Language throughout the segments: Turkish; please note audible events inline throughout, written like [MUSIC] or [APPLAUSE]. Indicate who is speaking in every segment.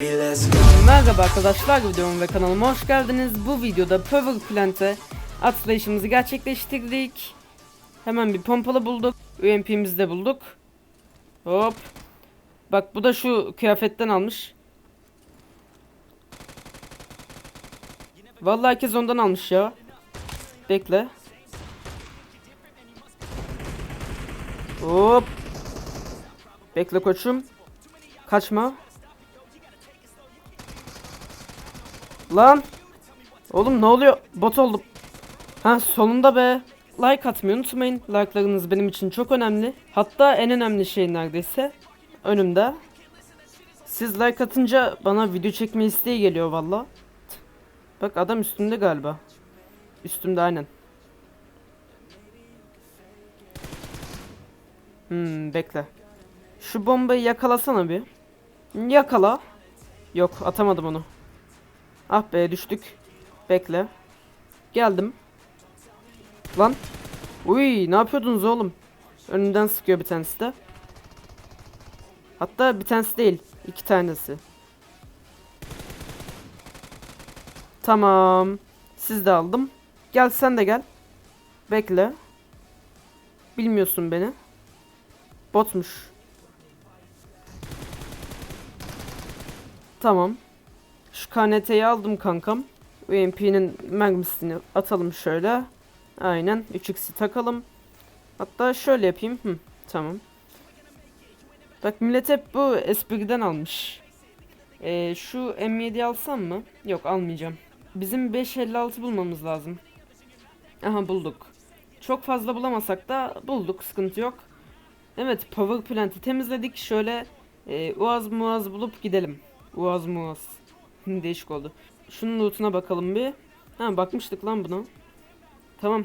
Speaker 1: Merhaba arkadaşlar videoma ve kanalıma hoş geldiniz. Bu videoda Power Plant'e atlayışımızı gerçekleştirdik. Hemen bir pompalı bulduk. UMP'mizi de bulduk. Hop. Bak bu da şu kıyafetten almış. Vallahi herkes ondan almış ya. Bekle. Hop. Bekle koçum. Kaçma. Lan. Oğlum ne oluyor? Bot oldum. Ha sonunda be. Like atmayı unutmayın. Like'larınız benim için çok önemli. Hatta en önemli şey neredeyse. Önümde. Siz like atınca bana video çekme isteği geliyor valla. Bak adam üstümde galiba. Üstümde aynen. Hmm bekle. Şu bombayı yakalasana bir. Yakala. Yok atamadım onu. Ah be düştük. Bekle. Geldim. Lan. Uy ne yapıyordunuz oğlum? Önünden sıkıyor bir tanesi de. Hatta bir tanesi değil. iki tanesi. Tamam. Siz de aldım. Gel sen de gel. Bekle. Bilmiyorsun beni. Botmuş. Tamam. KNT'yi aldım kankam. UMP'nin mermisini atalım şöyle. Aynen 3x'i takalım. Hatta şöyle yapayım. Hı, tamam. Bak millet hep bu espriden almış. Ee, şu M7'yi alsam mı? Yok almayacağım. Bizim 556 bulmamız lazım. Aha bulduk. Çok fazla bulamasak da bulduk sıkıntı yok. Evet power plant'i temizledik. Şöyle e, uaz muaz bulup gidelim. Uaz muaz. Değişik oldu. Şunun lootuna bakalım bir. Ha bakmıştık lan buna. Tamam.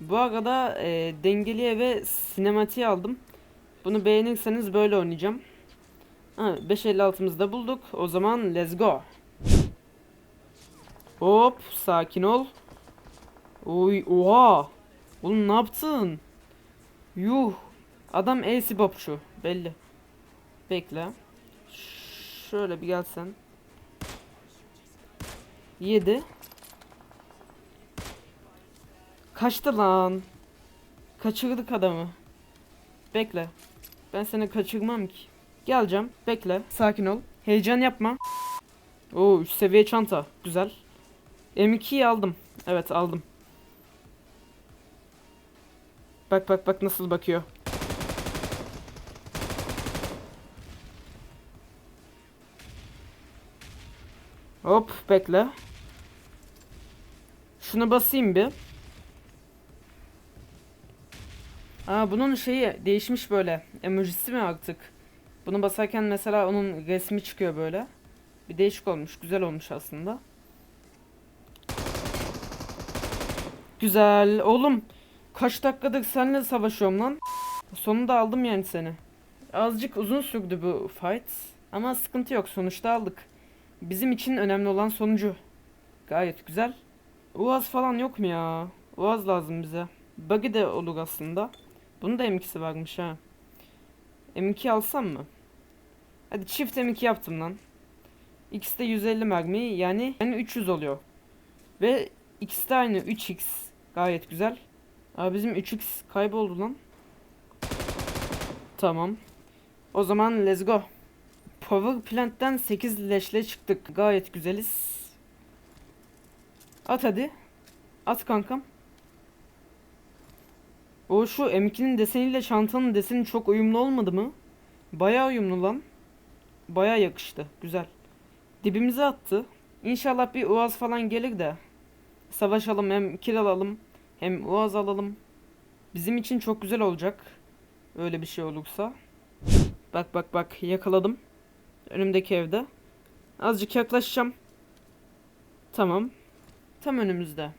Speaker 1: Bu arada e, dengeliye ve sinematiği aldım. Bunu beğenirseniz böyle oynayacağım. Ha 556'mızı da bulduk. O zaman let's go. Hop sakin ol. Oy oha. Oğlum ne yaptın? Yuh. Adam AC bopçu belli. Bekle. Şöyle bir gelsen. 7 Kaçtı lan. Kaçırdık adamı. Bekle. Ben seni kaçırmam ki. Geleceğim. Bekle. Sakin ol. Heyecan yapma. Oo 3 seviye çanta. Güzel. M2'yi aldım. Evet aldım. Bak bak bak nasıl bakıyor. Hop bekle. Şunu basayım bir. Aa bunun şeyi değişmiş böyle. Emojisi mi artık? Bunu basarken mesela onun resmi çıkıyor böyle. Bir değişik olmuş. Güzel olmuş aslında. Güzel. Oğlum kaç dakikadır seninle savaşıyorum lan. Sonunda aldım yani seni. Azıcık uzun sürdü bu fight. Ama sıkıntı yok. Sonuçta aldık. Bizim için önemli olan sonucu. Gayet güzel. Uaz falan yok mu ya? Uaz lazım bize. Buggy de olur aslında. Bunun da M2'si varmış ha. M2 alsam mı? Hadi çift M2 yaptım lan. X de 150 mermi yani yani 300 oluyor. Ve X de aynı 3X. Gayet güzel. Aa bizim 3X kayboldu lan. Tamam. O zaman let's go. Power Plant'ten 8 leşle çıktık. Gayet güzeliz. At hadi. At kankam. O şu M2'nin deseniyle çantanın deseni çok uyumlu olmadı mı? Bayağı uyumlu lan. Bayağı yakıştı. Güzel. Dibimize attı. İnşallah bir uaz falan gelir de. Savaşalım hem kill alalım. Hem uaz alalım. Bizim için çok güzel olacak. Öyle bir şey olursa. Bak bak bak yakaladım. Önümdeki evde. Azıcık yaklaşacağım. Tamam. Tam önümüzde.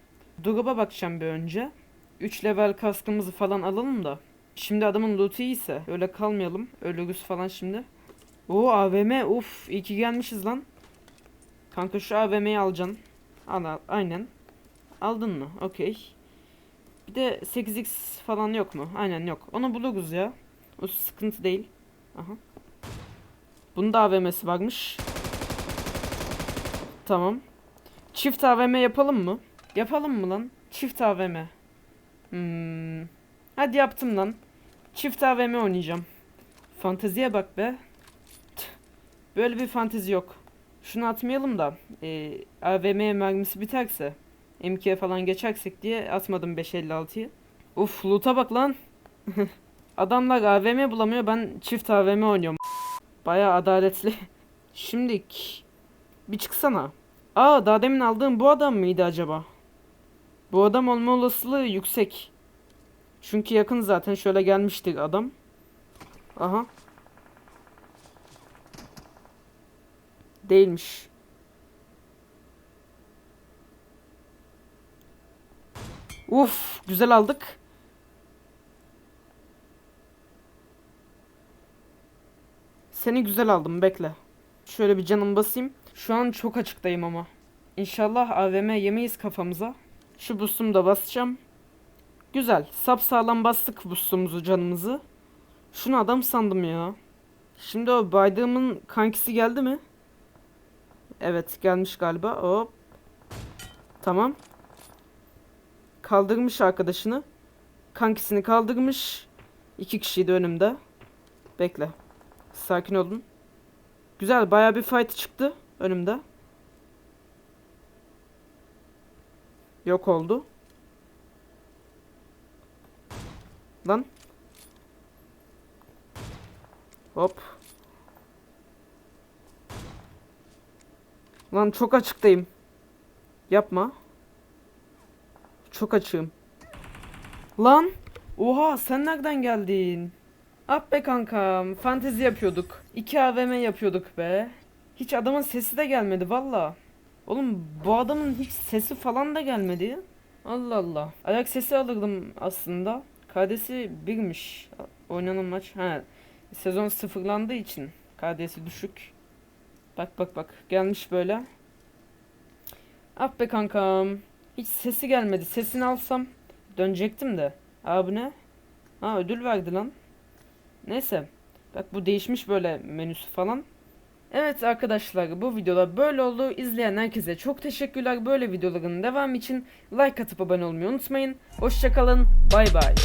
Speaker 1: Drop'a bakacağım bir önce. 3 level kaskımızı falan alalım da. Şimdi adamın loot'u iyiyse öyle kalmayalım. Ölürüz falan şimdi. Oo AVM uf iyi ki gelmişiz lan. Kanka şu AVM'yi alacaksın. Al, al aynen. Aldın mı? Okey. Bir de 8x falan yok mu? Aynen yok. Onu buluruz ya. O sıkıntı değil. Aha. Bunun da AVM'si varmış. Tamam. Çift AVM yapalım mı? Yapalım mı lan? Çift AVM. Hmm. Hadi yaptım lan. Çift AVM oynayacağım. Fanteziye bak be. Böyle bir fantezi yok. Şunu atmayalım da e, AVM mermisi biterse M2'ye falan geçersek diye atmadım 556'yı. Uf loot'a bak lan. [LAUGHS] Adamlar AVM bulamıyor ben çift AVM oynuyorum. Baya adaletli. [LAUGHS] Şimdik bir çıksana. Aa daha demin aldığım bu adam mıydı acaba? Bu adam olma olasılığı yüksek. Çünkü yakın zaten şöyle gelmiştik adam. Aha. Değilmiş. Uf, güzel aldık. Seni güzel aldım, bekle. Şöyle bir canım basayım. Şu an çok açıktayım ama. İnşallah AVM yemeyiz kafamıza. Şu boost'umu da basacağım. Güzel. Sapsağlam bastık boost'umuzu canımızı. Şunu adam sandım ya. Şimdi o baydığımın kankisi geldi mi? Evet gelmiş galiba. Hop. Tamam. Kaldırmış arkadaşını. Kankisini kaldırmış. İki kişiydi önümde. Bekle. Sakin olun. Güzel baya bir fight çıktı önümde. Yok oldu. Lan. Hop. Lan çok açıktayım. Yapma. Çok açığım. Lan. Oha sen nereden geldin? Ah be kankam. Fantezi yapıyorduk. 2 AVM yapıyorduk be. Hiç adamın sesi de gelmedi valla. Oğlum bu adamın hiç sesi falan da gelmedi. Allah Allah. Ayak sesi alırdım aslında. KD'si birmiş. Oynanan maç. Ha. Sezon sıfırlandığı için KD'si düşük. Bak bak bak. Gelmiş böyle. Ah be kankam. Hiç sesi gelmedi. Sesini alsam dönecektim de. Abi ne? Ha ödül verdi lan. Neyse. Bak bu değişmiş böyle menüsü falan. Evet arkadaşlar bu videoda böyle oldu. İzleyen herkese çok teşekkürler. Böyle videoların devamı için like atıp abone olmayı unutmayın. Hoşçakalın. Bay bay.